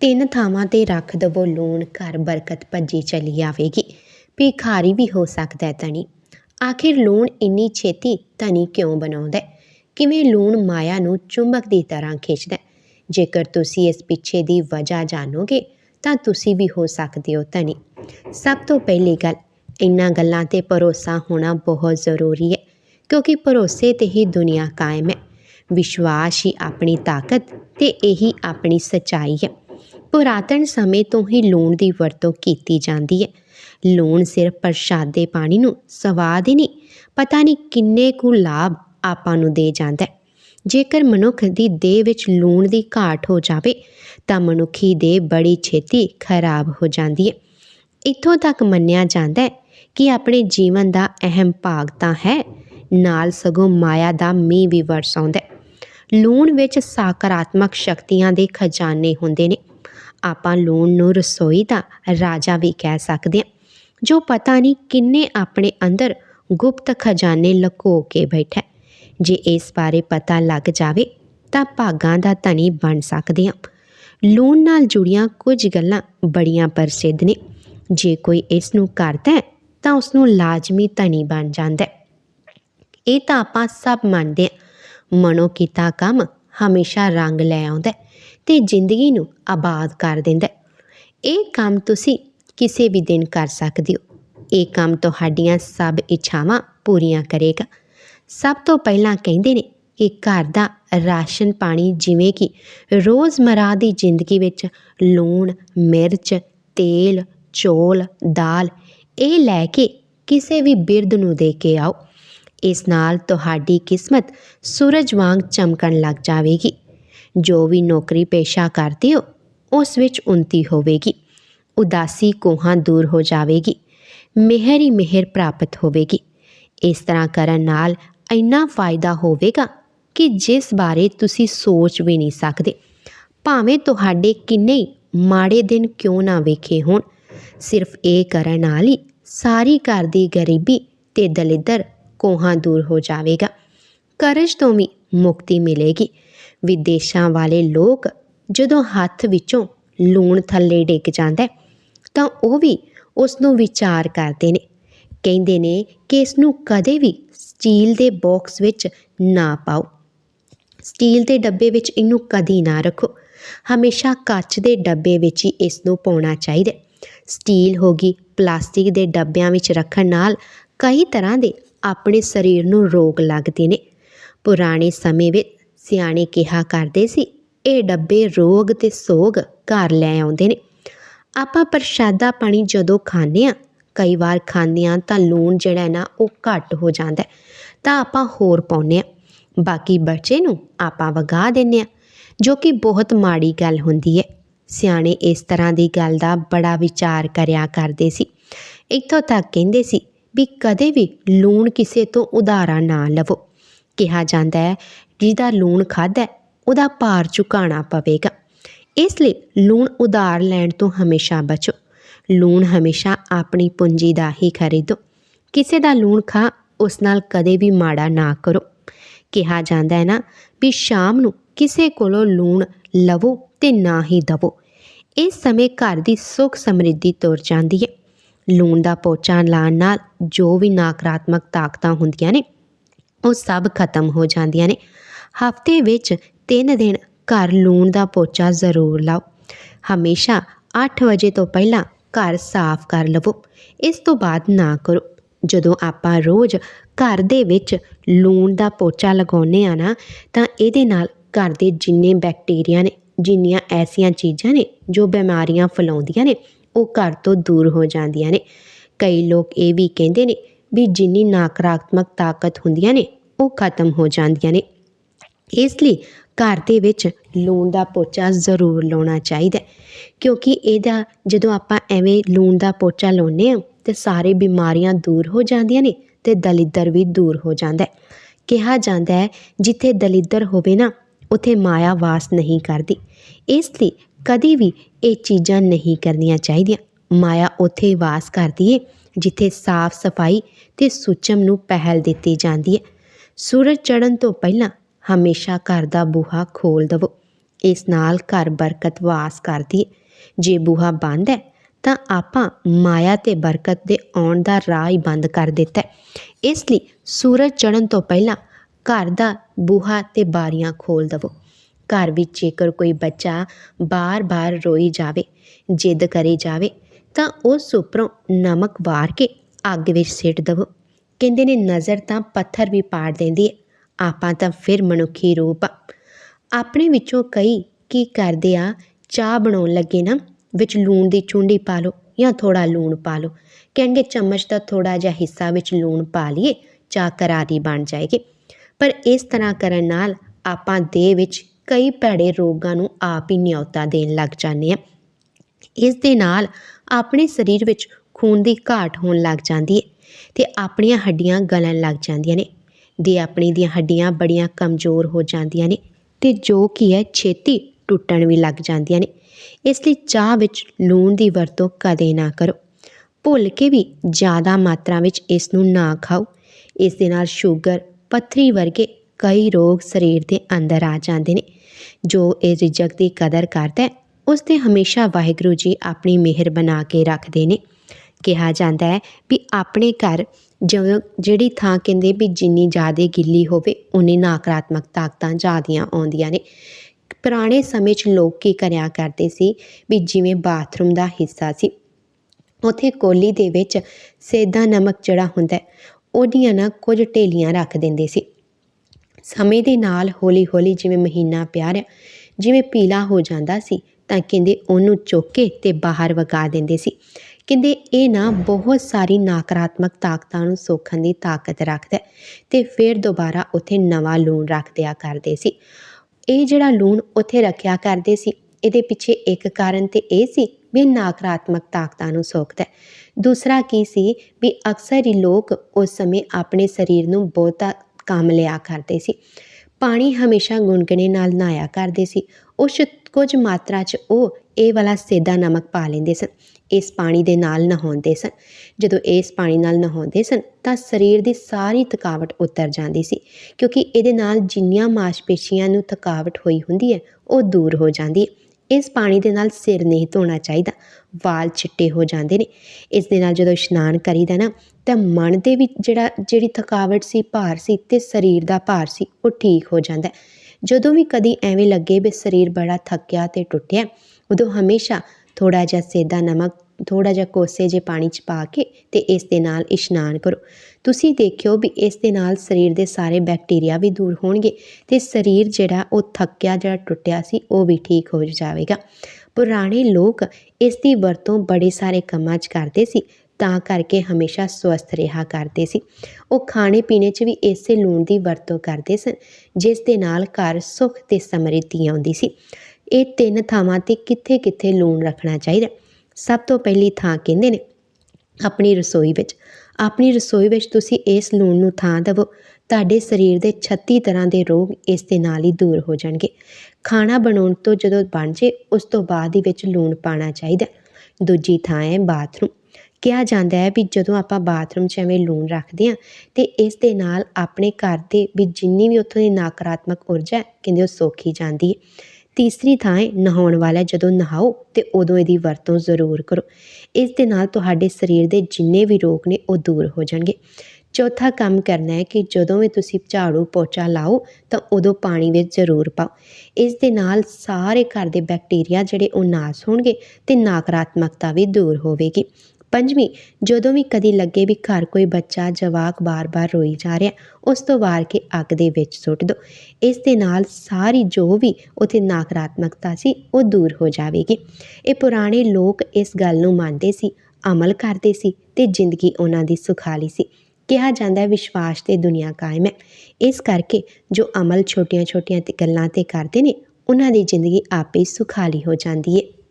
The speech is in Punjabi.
ਤਿੰਨ ਥਾਵਾਂ ਤੇ ਰੱਖ ਦਵੋ ਲੂਣ, ਘਰ ਬਰਕਤ ਭੱਜੀ ਚਲੀ ਆਵੇਗੀ। ਭਿਖਾਰੀ ਵੀ ਹੋ ਸਕਦਾ ਹੈ ਧਨੀ ਆਖਿਰ ਲੂਣ ਇੰਨੀ ਛੇਤੀ ਧਨੀ ਕਿਉਂ ਬਣਾਉਂਦਾ ਕਿਵੇਂ ਲੂਣ ਮਾਇਆ ਨੂੰ ਚੁੰਬਕ ਦੀ ਤਰ੍ਹਾਂ ਖਿੱਚਦਾ ਜੇਕਰ ਤੁਸੀਂ ਇਸ ਪਿੱਛੇ ਦੀ ਵਜ੍ਹਾ ਜਾਣੋਗੇ, ਤਾਂ ਤੁਸੀਂ ਵੀ ਹੋ ਸਕਦੇ ਹੋ ਧਨੀ ਸਭ ਤੋਂ ਪਹਿਲੀ ਗੱਲ ਇਹਨਾਂ ਗੱਲਾਂ ਤੇ ਭਰੋਸਾ ਹੋਣਾ ਬਹੁਤ ਜ਼ਰੂਰੀ ਹੈ, ਕਿਉਂਕਿ ਭਰੋਸੇ ਤੇ ਹੀ ਦੁਨੀਆ ਕਾਇਮ ਹੈ। ਵਿਸ਼ਵਾਸ ਹੀ ਆਪਣੀ ਤਾਕਤ ਤੇ ਇਹੀ ਆਪਣੀ ਸਚਾਈ ਹੈ। ਪੁਰਾਤਨ ਸਮੇਂ ਤੋਂ ਹੀ ਲੂਣ ਦੀ ਵਰਤੋਂ ਕੀਤੀ ਜਾਂਦੀ ਹੈ। ਲੂਣ ਸਿਰਫ ਪ੍ਰਸ਼ਾਦੇ ਪਾਣੀ ਨੂੰ ਸਵਾਦ ਹੀ ਨਹੀਂ, ਪਤਾ ਨਹੀਂ ਕਿੰਨੇ ਕੁ ਲਾਭ ਆਪਾਂ ਨੂੰ ਦੇ ਜਾਂਦਾ ਹੈ। ਜੇਕਰ ਮਨੁੱਖ ਦੀ ਦੇਹ ਵਿੱਚ ਲੂਣ ਦੀ ਘਾਟ ਹੋ ਜਾਵੇ, ਤਾਂ ਮਨੁੱਖੀ ਦੇਹ ਬੜੀ ਛੇਤੀ ਖਰਾਬ ਹੋ ਜਾਂਦੀ ਹੈ। ਇੱਥੋਂ ਤੱਕ ਮੰਨਿਆ ਜਾਂਦਾ ਹੈ ਕਿ ਆਪਣੇ ਜੀਵਨ ਦਾ ਅਹਿਮ ਭਾਗ ਤਾਂ ਹੈ, ਨਾਲ ਸਗੋਂ ਮਾਇਆ ਦਾ ਮੀਂਹ ਵੀ ਵਰਸਾਉਂਦਾ ਲੂਣ ਵਿੱਚ ਸਕਾਰਾਤਮਕ ਸ਼ਕਤੀਆਂ ਦੇ ਖਜ਼ਾਨੇ ਹੁੰਦੇ ਨੇ। ਆਪਾਂ ਲੂਣ ਨੂੰ ਰਸੋਈ ਦਾ ਰਾਜਾ ਵੀ ਕਹਿ ਸਕਦੇ ਹਾਂ। ਜੋ ਪਤਾ ਨਹੀਂ ਕਿੰਨੇ ਆਪਣੇ ਅੰਦਰ ਗੁਪਤ ਖਜ਼ਾਨੇ ਲੁਕੋ ਕੇ ਬੈਠਾ ਜੇ ਇਸ ਬਾਰੇ ਪਤਾ ਲੱਗ ਜਾਵੇ ਤਾਂ ਭਾਗਾਂ ਦਾ ਧਨੀ ਬਣ ਸਕਦੇ ਹਾਂ। ਲੂਣ ਨਾਲ ਜੁੜੀਆਂ ਕੁਝ ਗੱਲਾਂ ਬੜੀਆਂ ਪ੍ਰਸਿੱਧ ਨੇ। ਜੇ ਕੋਈ ਇਸ ਨੂੰ ਕਰਦਾ ਹੈ ਤਾਂ ਉਸ ਨੂੰ ਲਾਜ਼ਮੀ ਧਨੀ ਬਣ ਜਾਂਦਾ ਹੈ। ਇਹ ਤਾਂ ਆਪਾਂ ਸਭ ਮੰਨਦੇ ਹਾਂ। ਮਨੋ ਕੀਤਾ ਕੰਮ ਹਮੇਸ਼ਾ ਰੰਗ ਲੈ ਆਉਂਦਾ ਹੈ ਤੇ ਜ਼ਿੰਦਗੀ ਨੂੰ ਆਬਾਦ ਕਰ ਦਿੰਦਾ ਇਹ ਕੰਮ ਤੁਸੀਂ ਕਿਸੇ ਵੀ ਦਿਨ ਕਰ ਸਕਦੇ ਹੋ। ਇਹ ਕੰਮ ਤੁਹਾਡੀਆਂ ਸਭ ਇੱਛਾਵਾਂ ਪੂਰੀਆਂ ਕਰੇਗਾ। ਸਭ ਤੋਂ ਪਹਿਲਾਂ ਕਹਿੰਦੇ ਨੇ ਕਿ ਘਰ ਦਾ ਰਾਸ਼ਨ ਪਾਣੀ ਜਿਵੇਂ ਕਿ ਰੋਜ਼ਮਰਾ ਦੀ ਜ਼ਿੰਦਗੀ ਵਿੱਚ ਲੂਣ, ਮਿਰਚ, ਤੇਲ, ਚੌਲ, ਦਾਲ ਇਹ ਲੈ ਕੇ ਕਿਸੇ ਵੀ ਬਿਰਧ ਨੂੰ ਦੇ ਕੇ ਆਓ। ਇਸ ਨਾਲ ਤੁਹਾਡੀ ਕਿਸਮਤ ਸੂਰਜ ਵਾਂਗ ਚਮਕਣ ਲੱਗ ਜਾਵੇਗੀ। ਜੋ ਵੀ ਨੌਕਰੀ ਪੇਸ਼ਾ ਕਰਦੇ ਹੋ, ਉਸ ਵਿੱਚ ਉਨਤੀ ਹੋਵੇਗੀ। ਉਦਾਸੀ ਕੋਹਾਂ ਦੂਰ ਹੋ ਜਾਵੇਗੀ। ਮਿਹਰ ਹੀ ਮਿਹਰ ਪ੍ਰਾਪਤ ਹੋਵੇਗੀ। ਇਸ ਤਰ੍ਹਾਂ ਕਰਨ ਨਾਲ ਇੰਨਾ ਫਾਇਦਾ ਹੋਵੇਗਾ ਕਿ ਜਿਸ ਬਾਰੇ ਤੁਸੀਂ ਸੋਚ ਵੀ ਨਹੀਂ ਸਕਦੇ। ਭਾਵੇਂ ਤੁਹਾਡੇ ਕਿੰਨੇ ਮਾੜੇ ਦਿਨ ਕਿਉਂ ਨਾ ਵੇਖੇ ਹੋਣ, ਸਿਰਫ ਇਹ ਕਰਨ ਨਾਲ ਹੀ ਸਾਰੀ ਘਰ ਦੀ ਗਰੀਬੀ ਤੇ ਦਲਿੱਦਰ ਕੋਹਾਂ ਦੂਰ ਹੋ ਜਾਵੇਗਾ। ਕਰਜ਼ ਤੋਂ ਵੀ ਮੁਕਤੀ ਮਿਲੇਗੀ। ਵਿਦੇਸ਼ਾਂ ਵਾਲੇ ਲੋਕ ਜਦੋਂ ਹੱਥ ਵਿੱਚੋਂ ਲੂਣ ਥੱਲੇ ਡਿੱਗ ਜਾਂਦਾ ਤਾਂ ਉਹ ਵੀ ਉਸ ਨੂੰ ਵਿਚਾਰ ਕਰਦੇ ਨੇ। ਕਹਿੰਦੇ ਨੇ ਕਿ ਇਸ ਨੂੰ ਕਦੇ ਵੀ ਸਟੀਲ ਦੇ ਬਾਕਸ ਵਿੱਚ ਨਾ ਪਾਓ। ਸਟੀਲ ਦੇ ਡੱਬੇ ਵਿੱਚ ਇਹਨੂੰ ਕਦੀ ਨਾ ਰੱਖੋ। ਹਮੇਸ਼ਾ ਕੱਚ ਦੇ ਡੱਬੇ ਵਿੱਚ ਹੀ ਇਸ ਨੂੰ ਪਾਉਣਾ ਚਾਹੀਦਾ ਸਟੀਲ ਹੋ ਗਈ, ਪਲਾਸਟਿਕ ਦੇ ਡੱਬਿਆਂ ਵਿੱਚ ਰੱਖਣ ਨਾਲ ਕਈ ਤਰ੍ਹਾਂ ਦੇ ਆਪਣੇ ਸਰੀਰ ਨੂੰ ਰੋਗ ਲੱਗਦੇ ਨੇ। ਪੁਰਾਣੇ ਸਮੇਂ ਵਿੱਚ ਸਿਆਣੇ ਕਿਹਾ ਕਰਦੇ ਸੀ, ਇਹ ਡੱਬੇ ਰੋਗ ਤੇ ਸੋਗ ਘਰ ਲੈ ਆਉਂਦੇ ਨੇ। ਆਪਾਂ ਪ੍ਰਸ਼ਾਦਾ ਪਾਣੀ ਜਦੋਂ ਖਾਂਦੇ ਆ ਕਈ ਵਾਰ ਖਾਂਦੇ ਆ ਤਾਂ ਲੂਣ ਜਿਹੜਾ ਨਾ, ਉਹ ਘੱਟ ਹੋ ਜਾਂਦਾ ਤਾਂ ਆਪਾਂ ਹੋਰ ਪਾਉਂਦੇ ਆ ਬਾਕੀ ਬੱਚੇ ਨੂੰ ਆਪਾਂ ਵਗਾ ਦਿੰਦੇ ਆ ਜੋ ਕਿ ਬਹੁਤ ਮਾੜੀ ਗੱਲ ਹੁੰਦੀ ਹੈ। ਸਿਆਣੇ ਇਸ ਤਰ੍ਹਾਂ ਦੀ ਗੱਲ ਦਾ ਬੜਾ ਵਿਚਾਰ ਕਰਿਆ ਕਰਦੇ ਸੀ। ਇੱਥੋਂ ਤੱਕ ਕਹਿੰਦੇ ਸੀ ਵੀ ਕਦੇ ਵੀ ਲੂਣ ਕਿਸੇ ਤੋਂ ਉਧਾਰਾ ਨਾ ਲਵੋ। ਕਿਹਾ ਜਾਂਦਾ ਹੈ, ਜਿਹਦਾ ਲੂਣ ਖਾਦਾ ਉਹਦਾ ਭਾਰ ਝੁਕਾਉਣਾ ਪਵੇਗਾ। ਇਸ ਲਈ ਲੂਣ ਉਧਾਰ ਲੈਣ ਤੋਂ ਹਮੇਸ਼ਾ ਬਚੋ। ਲੂਣ ਹਮੇਸ਼ਾ ਆਪਣੀ ਪੂੰਜੀ ਦਾ ਹੀ ਖਰੀਦੋ। ਕਿਸੇ ਦਾ ਲੂਣ ਖਾ, ਉਸ ਨਾਲ ਕਦੇ ਵੀ ਮਾੜਾ ਨਾ ਕਰੋ। ਕਿਹਾ ਜਾਂਦਾ ਹੈ ਨਾ ਵੀ ਸ਼ਾਮ ਨੂੰ ਕਿਸੇ ਕੋਲੋਂ ਲੂਣ ਲਵੋ ਤੇ ਨਾ ਹੀ ਦਵੋ। ਇਸ ਸਮੇਂ ਘਰ ਦੀ ਸੁੱਖ ਸਮਰਿੱਧੀ ਤੁਰ ਜਾਂਦੀ ਹੈ। ਲੂਣ ਦਾ ਪੋਚਾ ਲਾਉਣ ਨਾਲ ਜੋ ਵੀ ਨਕਾਰਾਤਮਕ ਤਾਕਤਾਂ ਹੁੰਦੀਆਂ ਨੇ, ਉਹ ਸਭ ਖਤਮ ਹੋ ਜਾਂਦੀਆਂ ਨੇ। ਹਫ਼ਤੇ ਵਿੱਚ 3 ਦਿਨ ਘਰ ਲੂਣ ਦਾ ਪੋਚਾ ਜ਼ਰੂਰ ਲਾਓ। ਹਮੇਸ਼ਾ 8 ਵਜੇ ਤੋਂ ਪਹਿਲਾਂ ਘਰ ਸਾਫ਼ ਕਰ ਲਵੋ। ਇਸ ਤੋਂ ਬਾਅਦ ਨਾ ਕਰੋ। ਜਦੋਂ ਆਪਾਂ ਰੋਜ਼ ਘਰ ਦੇ ਵਿੱਚ ਲੂਣ ਦਾ ਪੋਚਾ ਲਗਾਉਂਦੇ ਆ ਨਾ, ਤਾਂ ਇਹਦੇ ਨਾਲ ਘਰ ਦੇ ਜਿੰਨੇ ਬੈਕਟੀਰੀਆ ਨੇ, ਜਿੰਨੀਆਂ ਐਸੀਆਂ ਚੀਜ਼ਾਂ ਨੇ ਜੋ ਬਿਮਾਰੀਆਂ ਫੈਲਾਉਂਦੀਆਂ ਨੇ ਉਹ ਘਰ ਤੋਂ ਦੂਰ ਹੋ ਜਾਂਦੀਆਂ ਨੇ। ਕਈ ਲੋਕ ਇਹ ਵੀ ਕਹਿੰਦੇ ਨੇ ਵੀ ਜਿੰਨੀ ਨਕਾਰਾਤਮਕ ਤਾਕਤ ਹੁੰਦੀਆਂ ਨੇ, ਉਹ ਖਤਮ ਹੋ ਜਾਂਦੀਆਂ ਨੇ। ਇਸ ਲਈ ਘਰ ਦੇ ਵਿੱਚ ਲੂਣ ਦਾ ਪੋਚਾ ਜ਼ਰੂਰ ਲਾਉਣਾ ਚਾਹੀਦਾ ਕਿਉਂਕਿ ਇਹਦਾ ਜਦੋਂ ਆਪਾਂ ਐਵੇਂ ਲੂਣ ਦਾ ਪੋਚਾ ਲਾਉਂਦੇ ਆ ਤੇ ਸਾਰੇ ਬਿਮਾਰੀਆਂ ਦੂਰ ਹੋ ਜਾਂਦੀਆਂ ਨੇ ਤੇ ਦਲਿੱਦਰ ਵੀ ਦੂਰ ਹੋ ਜਾਂਦਾ ਕਿਹਾ ਜਾਂਦਾ ਹੈ, ਜਿੱਥੇ ਦਲਿੱਦਰ ਹੋਵੇ ਨਾ, ਉਥੇ ਮਾਇਆ ਵਾਸ ਨਹੀਂ ਕਰਦੀ। ਇਸ ਲਈ ਕਦੀ ਵੀ ਇਹ ਚੀਜ਼ਾਂ ਨਹੀਂ ਕਰਨੀਆਂ ਚਾਹੀਦੀਆਂ। ਮਾਇਆ ਉੱਥੇ ਵਾਸ ਕਰਦੀ ਏ, ਜਿੱਥੇ ਸਾਫ਼ ਸਫ਼ਾਈ ਤੇ ਸੁਚਮ ਨੂੰ ਪਹਿਲ ਦਿੱਤੀ ਜਾਂਦੀ ਹੈ ਸੂਰਜ ਚੜ੍ਹਨ ਤੋਂ ਪਹਿਲਾਂ ਹਮੇਸ਼ਾ ਘਰ ਦਾ ਬੂਹਾ ਖੋਲ ਦਵੋ। ਇਸ ਨਾਲ ਘਰ ਬਰਕਤ ਵਾਸ ਕਰਦੀ ਹੈ ਜੇ ਬੂਹਾ ਬੰਦ ਹੈ, ਤਾਂ ਆਪਾਂ ਮਾਇਆ ਤੇ ਬਰਕਤ ਦੇ ਆਉਣ ਦਾ ਰਾਹ ਹੀ ਬੰਦ ਕਰ ਦਿੱਤਾ ਇਸ ਲਈ ਸੂਰਜ ਚੜ੍ਹਨ ਤੋਂ ਪਹਿਲਾਂ ਘਰ ਦਾ ਬੂਹਾ ਤੇ ਬਾਰੀਆਂ ਖੋਲ ਦਵੋ। ਘਰ ਵਿੱਚ ਜੇਕਰ ਕੋਈ ਬੱਚਾ ਬਾਰ-ਬਾਰ ਰੋਈ ਜਾਵੇ, ਜਿੱਦ ਕਰੀ ਜਾਵੇ, ਤਾਂ ਉਸ ਉੱਪਰੋਂ ਨਮਕ ਵਾਰ ਕੇ ਅੱਗ ਵਿੱਚ ਸਿੱਟ ਦਵੋ। ਕਹਿੰਦੇ ਨੇ, ਨਜ਼ਰ ਤਾਂ ਪੱਥਰ ਵੀ ਪਾੜ ਦਿੰਦੀ ਹੈ। ਆਪਾਂ ਤਾਂ ਫਿਰ ਮਨੁੱਖੀ ਰੂਪ ਆ। ਆਪਣੇ ਵਿੱਚੋਂ ਕਈ ਕੀ ਕਰਦੇ ਆ? ਚਾਹ ਬਣਾਉਣ ਲੱਗੇ ਨਾ, ਵਿੱਚ ਲੂਣ ਦੀ ਚੁੰਡੀ ਪਾ ਲਓ ਜਾਂ ਥੋੜਾ ਲੂਣ ਪਾ ਲਓ। ਕਹਿਣਗੇ ਚਮਚ ਦਾ ਥੋੜਾ ਜਿਹਾ ਹਿੱਸਾ ਵਿੱਚ ਲੂਣ ਪਾ ਲਈਏ, ਚਾਹ ਕਰਾਰੀ ਬਣ ਜਾਏਗੀ। ਪਰ ਇਸ ਤਰ੍ਹਾਂ ਕਰਨ ਨਾਲ ਆਪਾਂ ਦੇਹ ਵਿੱਚ ਕਈ ਭੈੜੇ ਰੋਗਾਂ ਨੂੰ ਆਪ ਹੀ ਨਿਯੌਤਾ ਦੇਣ ਲੱਗ ਜਾਂਦੇ ਆ। ਇਸ ਦੇ ਨਾਲ ਆਪਣੇ ਸਰੀਰ ਵਿੱਚ ਖੂਨ ਦੀ ਘਾਟ ਹੋਣ ਲੱਗ ਜਾਂਦੀ ਹੈ ਤੇ ਆਪਣੀਆਂ ਹੱਡੀਆਂ ਗਲਣ ਲੱਗ ਜਾਂਦੀਆਂ ਨੇ। ਦੇ ਆਪਣੀ ਦੀਆਂ ਹੱਡੀਆਂ ਬੜੀਆਂ ਕਮਜ਼ੋਰ ਹੋ ਜਾਂਦੀਆਂ ਨੇ ਤੇ ਜੋ ਕੀ ਹੈ ਛੇਤੀ ਟੁੱਟਣ ਵੀ ਲੱਗ ਜਾਂਦੀਆਂ ਨੇ। ਇਸ ਲਈ ਚਾਹ ਵਿੱਚ ਲੂਣ ਦੀ ਵਰਤੋਂ ਕਦੇ ਨਾ ਕਰੋ। ਭੁੱਲ ਕੇ ਵੀ ਜ਼ਿਆਦਾ ਮਾਤਰਾ ਵਿੱਚ ਇਸ ਨੂੰ ਨਾ ਖਾਓ। ਇਸ ਦੇ ਨਾਲ ਸ਼ੂਗਰ, ਪੱਥਰੀ ਵਰਗੇ ਕਈ ਰੋਗ ਸਰੀਰ ਦੇ ਅੰਦਰ ਆ ਜਾਂਦੇ ਨੇ। ਜੋ ਇਹ ਰਿਜਕ ਦੀ ਕਦਰ ਕਰਦਾ ਹੈ, ਉਸ ਤੇ ਹਮੇਸ਼ਾ ਵਾਹਿਗੁਰੂ ਜੀ ਆਪਣੀ ਮਿਹਰ ਬਣਾ ਕੇ ਰੱਖਦੇ ਨੇ। ਕਿਹਾ ਜਾਂਦਾ ਹੈ ਵੀ ਆਪਣੇ ਘਰ ਜਦੋਂ ਜਿਹੜੀ ਥਾਂ ਕਹਿੰਦੇ ਵੀ ਜਿੰਨੀ ਜ਼ਿਆਦਾ ਗਿੱਲੀ ਹੋਵੇ, ਉਨੀ ਨਕਾਰਾਤਮਕ ਤਾਕਤਾਂ ਜ਼ਿਆਦੀਆਂ ਆਉਂਦੀਆਂ ਨੇ। ਪੁਰਾਣੇ ਸਮੇਂ 'ਚ ਲੋਕ ਕੀ ਕਰਿਆ ਕਰਦੇ ਸੀ ਵੀ ਜਿਵੇਂ ਬਾਥਰੂਮ ਦਾ ਹਿੱਸਾ ਸੀ, ਉਥੇ ਕੋਲੀ ਦੇ ਵਿੱਚ ਸੇਦਾ ਨਮਕ ਜਿਹੜਾ ਹੁੰਦਾ ਉਹਦੀਆਂ ਨਾ ਕੁਝ ਢੇਲੀਆਂ ਰੱਖ ਦਿੰਦੇ ਸੀ। ਸਮੇਂ ਦੇ ਨਾਲ ਹੌਲੀ-ਹੌਲੀ ਜਿਵੇਂ ਮਹੀਨਾ ਪਿਆ ਰਿਹਾ, ਜਿਵੇਂ ਪੀਲਾ ਹੋ ਜਾਂਦਾ ਸੀ, ਤਾਂ ਕਹਿੰਦੇ ਉਹਨੂੰ ਚੁੱਕ ਕੇ ਤੇ ਬਾਹਰ ਵਗਾ ਦਿੰਦੇ ਸੀ। ਕਹਿੰਦੇ ਇਹ ਨਾ ਬਹੁਤ ਸਾਰੀ ਨਕਾਰਾਤਮਕ ਤਾਕਤਾਂ ਨੂੰ ਸੋਖਣ ਦੀ ਤਾਕਤ ਰੱਖਦਾ ਹੈ ਤੇ ਫਿਰ ਦੁਬਾਰਾ ਉੱਥੇ ਨਵਾਂ ਲੂਣ ਰੱਖ ਦਿਆ ਕਰਦੇ ਸੀ। ਇਹ ਜਿਹੜਾ ਲੂਣ ਉੱਥੇ ਰੱਖਿਆ ਕਰਦੇ ਸੀ, ਇਹਦੇ ਪਿੱਛੇ ਇੱਕ ਕਾਰਨ ਤੇ ਇਹ ਸੀ ਵੀ ਇਹ ਨਕਾਰਾਤਮਕ ਤਾਕਤਾਂ ਨੂੰ ਸੋਖਦਾ ਦੂਸਰਾ ਕੀ ਸੀ ਵੀ ਅਕਸਰ ਹੀ ਲੋਕ ਉਸ ਸਮੇਂ ਆਪਣੇ ਸਰੀਰ ਨੂੰ ਬਹੁਤਾ ਕੰਮ ਲਿਆ ਕਰਦੇ ਸੀ। ਪਾਣੀ ਹਮੇਸ਼ਾ ਗੁਨਗੁਨੇ ਨਾਲ ਨਹਾਇਆ ਕਰਦੇ ਸੀ। ਉਸ ਕੁਝ ਮਾਤਰਾ 'ਚ ਉਹ, ਇਹ ਵਾਲਾ ਸੇਦਾ ਨਮਕ ਪਾ ਲੈਂਦੇ ਸਨ। ਇਸ ਪਾਣੀ ਦੇ ਨਾਲ ਨਹਾਉਂਦੇ ਸਨ। ਜਦੋਂ ਇਸ ਪਾਣੀ ਨਾਲ ਨਹਾਉਂਦੇ ਸਨ, ਤਾਂ ਸਰੀਰ ਦੀ ਸਾਰੀ ਥਕਾਵਟ ਉਤਰ ਜਾਂਦੀ ਸੀ। ਕਿਉਂਕਿ ਇਹਦੇ ਨਾਲ ਜਿੰਨੀਆਂ ਮਾਸਪੇਸ਼ੀਆਂ ਨੂੰ ਥਕਾਵਟ ਹੋਈ ਹੁੰਦੀ ਹੈ, ਉਹ ਦੂਰ ਹੋ ਜਾਂਦੀ ਹੈ। ਇਸ ਪਾਣੀ ਦੇ ਨਾਲ ਸਿਰ ਨਹੀਂ ਧੋਣਾ ਚਾਹੀਦਾ। ਵਾਲ ਚਿੱਟੇ ਹੋ ਜਾਂਦੇ ਨੇ। ਇਸ ਦੇ ਨਾਲ ਜਦੋਂ ਇਸ਼ਨਾਨ ਕਰੀਦਾ ਨਾ, ਤਾਂ ਮਨ ਦੇ ਵਿੱਚ ਜਿਹੜਾ, ਜਿਹੜੀ ਥਕਾਵਟ ਸੀ, ਭਾਰ ਸੀ ਤੇ ਸਰੀਰ ਦਾ ਭਾਰ ਸੀ, ਉਹ ਠੀਕ ਹੋ ਜਾਂਦਾ ਜਦੋਂ ਵੀ ਕਦੀ ਐਵੇਂ ਲੱਗੇ ਵੀ ਸਰੀਰ ਬੜਾ ਥੱਕਿਆ ਤੇ ਟੁੱਟਿਆ, ਉਦੋਂ ਹਮੇਸ਼ਾ ਥੋੜਾ ਜਿਹਾ ਸੇਦਾ ਨਮਕ ਥੋੜਾ ਜਿਹਾ ਕੋਸੇ ਜੇ ਪਾਣੀ ਚ ਪਾ ਕੇ ਤੇ ਇਸ ਦੇ ਨਾਲ ਇਸ਼ਨਾਨ ਕਰੋ। ਤੁਸੀਂ ਦੇਖਿਓ ਵੀ ਇਸ ਦੇ ਨਾਲ ਸਰੀਰ ਦੇ ਸਾਰੇ ਬੈਕਟੀਰੀਆ ਵੀ ਦੂਰ ਹੋਣਗੇ ਤੇ ਸਰੀਰ ਜਿਹੜਾ ਉਹ ਥੱਕਿਆ ਜਿਹੜਾ ਟੁੱਟਿਆ ਸੀ, ਉਹ ਵੀ ਠੀਕ ਹੋ ਜਾਵੇਗਾ। ਪੁਰਾਣੇ ਲੋਕ ਇਸ ਦੀ ਵਰਤੋਂ ਬੜੇ ਸਾਰੇ ਕੰਮਾਂ 'ਚ ਕਰਦੇ ਸੀ, ਤਾਂ ਕਰਕੇ ਹਮੇਸ਼ਾ ਸਵਸਥ ਰਿਹਾ ਕਰਦੇ ਸੀ। ਉਹ ਖਾਣੇ ਪੀਣੇ 'ਚ ਵੀ ਇਸੇ ਲੂਣ ਦੀ ਵਰਤੋਂ ਕਰਦੇ ਸਨ, ਜਿਸ ਦੇ ਨਾਲ ਘਰ ਸੁੱਖ ਤੇ ਸਮਰਿੱਧੀ ਆਉਂਦੀ ਸੀ। ਇਹ ਤਿੰਨ ਥਾਵਾਂ ਤੇ ਕਿੱਥੇ ਕਿੱਥੇ ਲੂਣ ਰੱਖਣਾ ਚਾਹੀਦਾ। ਸਭ ਤੋਂ ਪਹਿਲੀ ਥਾਂ ਕਹਿੰਦੇ ਨੇ ਆਪਣੀ ਰਸੋਈ ਵਿੱਚ। ਆਪਣੀ ਰਸੋਈ ਵਿੱਚ ਤੁਸੀਂ ਇਸ ਲੂਣ ਨੂੰ ਥਾਂ ਦੇਵੋ। ਤੁਹਾਡੇ ਸਰੀਰ ਦੇ 36 ਤਰ੍ਹਾਂ ਦੇ ਰੋਗ ਇਸ ਦੇ ਨਾਲ ਹੀ ਦੂਰ ਹੋ ਜਾਣਗੇ। ਖਾਣਾ ਬਣਾਉਣ ਤੋਂ ਜਦੋਂ ਬਣ ਜੇ, ਉਸ ਤੋਂ ਬਾਅਦ ਹੀ ਵਿੱਚ ਲੂਣ ਪਾਣਾ ਚਾਹੀਦਾ। ਦੂਜੀ ਥਾਂ ਹੈ ਬਾਥਰੂਮ। ਕਿਹਾ ਜਾਂਦਾ ਹੈ ਵੀ ਜਦੋਂ ਆਪਾਂ ਬਾਥਰੂਮ 'ਚ ਐਵੇਂ ਲੂਣ ਰੱਖਦੇ ਹਾਂ, ਤੇ ਇਸ ਦੇ ਨਾਲ ਆਪਣੇ ਘਰ ਦੇ ਵੀ ਜਿੰਨੀ ਵੀ ਉੱਥੋਂ ਦੀ ਨਕਾਰਾਤਮਕ ਊਰਜਾ ਹੈ, ਕਹਿੰਦੇ ਉਹ ਸੋਖੀ ਜਾਂਦੀ ਹੈ। ਤੀਸਰੀ ਥਾਂ ਹੈ ਨਹਾਉਣ ਵਾਲਾ, ਜਦੋਂ ਨਹਾਓ ਤੇ ਉਦੋਂ ਇਹਦੀ ਵਰਤੋਂ ਜ਼ਰੂਰ ਕਰੋ। ਇਸ ਦੇ ਨਾਲ ਤੁਹਾਡੇ ਸਰੀਰ ਦੇ ਜਿੰਨੇ ਵੀ ਰੋਗ ਨੇ, ਉਹ ਦੂਰ ਹੋ ਜਾਣਗੇ। ਚੌਥਾ ਕੰਮ ਕਰਨਾ ਹੈ ਕਿ ਜਦੋਂ ਵੀ ਤੁਸੀਂ ਝਾੜੂ ਪੋਚਾ ਲਾਓ, ਤਾਂ ਉਦੋਂ ਪਾਣੀ ਵਿੱਚ ਜ਼ਰੂਰ ਪਾਓ। ਇਸ ਦੇ ਨਾਲ ਸਾਰੇ ਘਰ ਦੇ ਬੈਕਟੀਰੀਆ ਜਿਹੜੇ ਉਹ ਨਾਸ ਹੋਣਗੇ ਤੇ ਨਕਾਰਾਤਮਕਤਾ ਵੀ ਦੂਰ ਹੋਵੇਗੀ। ਪੰਜਵੀਂ, ਜਦੋਂ ਵੀ ਕਦੀ ਲੱਗੇ ਵੀ ਘਰ ਕੋਈ ਬੱਚਾ ਜਵਾਕ ਬਾਰ-ਬਾਰ ਰੋਈ ਜਾ ਰਿਹਾ, ਉਸ ਤੋਂ ਵਾਰ ਕੇ ਅੱਗ ਦੇ ਵਿੱਚ ਸੁੱਟ ਦਿਓ ਇਸ ਦੇ ਨਾਲ ਸਾਰੀ ਜੋ ਵੀ ਉਥੇ ਨਕਾਰਾਤਮਕਤਾ ਸੀ, ਉਹ ਦੂਰ ਹੋ ਜਾਵੇਗੀ। ਇਹ ਪੁਰਾਣੇ ਲੋਕ ਇਸ ਗੱਲ ਨੂੰ ਮੰਨਦੇ ਸੀ, ਅਮਲ ਕਰਦੇ ਸੀ ਤੇ ਜ਼ਿੰਦਗੀ ਉਹਨਾਂ ਦੀ ਸੁਖਾਲੀ ਸੀ। ਕਿਹਾ ਜਾਂਦਾ ਹੈ, ਵਿਸ਼ਵਾਸ ਤੇ ਦੁਨੀਆ ਕਾਇਮ ਹੈ। ਇਸ ਕਰਕੇ ਜੋ ਅਮਲ ਛੋਟੀਆਂ-ਛੋਟੀਆਂ ਗੱਲਾਂ ਤੇ ਕਰਦੇ ਨੇ, ਉਹਨਾਂ ਦੀ ਜ਼ਿੰਦਗੀ ਆਪੇ ਸੁਖਾਲੀ ਹੋ ਜਾਂਦੀ ਹੈ